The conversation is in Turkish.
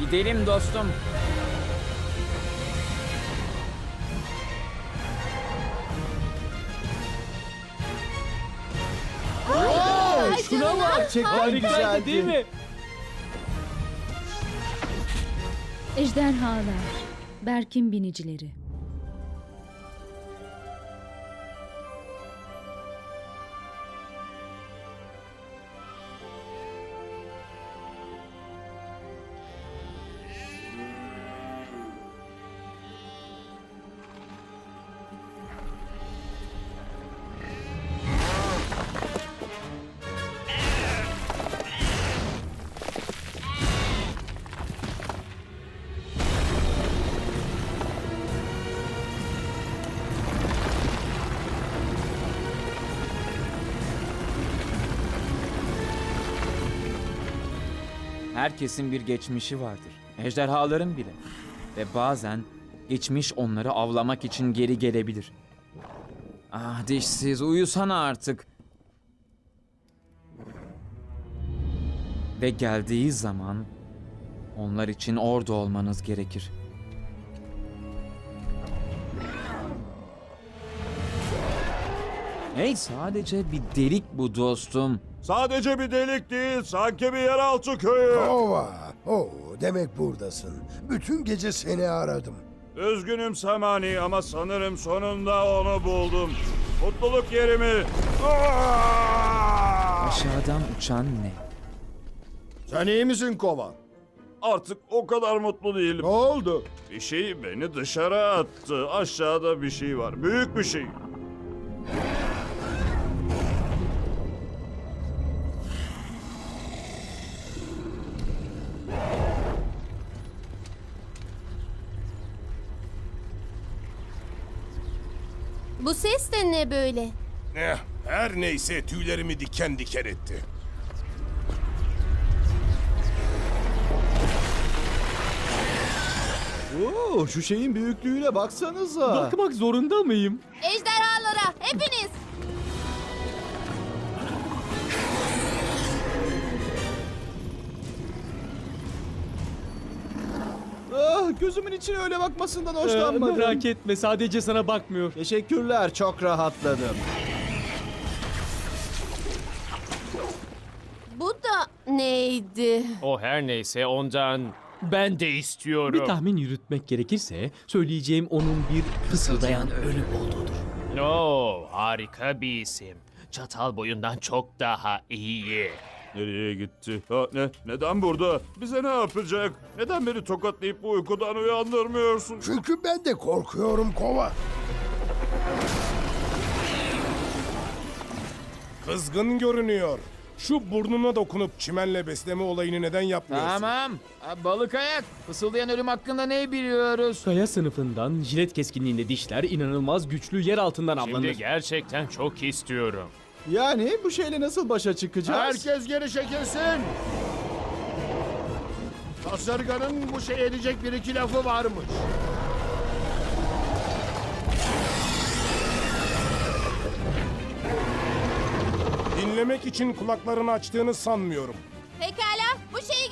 Gidelim dostum. Şuna bak. Gerçekten Harikaydı güzeldi. değil mi? Ejderhalar, Berk'in binicileri. Herkesin bir geçmişi vardır. Ejderhaların bile. Ve bazen geçmiş onları avlamak için geri gelebilir. Ah dişsiz uyusana artık. Ve geldiği zaman onlar için orada olmanız gerekir. Hey sadece bir delik bu dostum. Sadece bir delik değil, sanki bir yeraltı köyü. Ova, oh, demek buradasın. Bütün gece seni aradım. Üzgünüm Samani ama sanırım sonunda onu buldum. Mutluluk yerimi. Aa! Aşağıdan uçan ne? Sen iyi misin kova? Artık o kadar mutlu değilim. Ne oldu? Bir şey beni dışarı attı. Aşağıda bir şey var. Büyük bir şey. Bu ses de ne böyle? Eh, her neyse tüylerimi diken diken etti. Oo, şu şeyin büyüklüğüne baksanıza. Bakmak zorunda mıyım? Ejderhalara hepiniz. Gözümün içine öyle bakmasından Ee, hoşlanmadım. merak etme sadece sana bakmıyor. Teşekkürler, çok rahatladım. Bu da neydi? O her neyse ondan ben de istiyorum. Bir tahmin yürütmek gerekirse söyleyeceğim onun bir fısıldayan ölüm olduğudur. Oo, harika bir isim. Çatal boyundan çok daha iyi. Nereye gitti? Ha, ne? Neden burada? Bize ne yapacak? Neden beni tokatlayıp bu uykudan uyandırmıyorsun? Çünkü ben de korkuyorum kova. Kızgın görünüyor. Şu burnuna dokunup çimenle besleme olayını neden yapmıyorsun? Tamam. Balık ayak. Fısıldayan ölüm hakkında ne biliyoruz? Kaya sınıfından jilet keskinliğinde dişler inanılmaz güçlü yer altından avlanır. Şimdi gerçekten çok istiyorum. Yani bu şeyle nasıl başa çıkacağız? geri çekilsin. Kasırganın bu şey edecek bir iki lafı varmış. Dinlemek için kulaklarını açtığını sanmıyorum. Pekala bu şeyi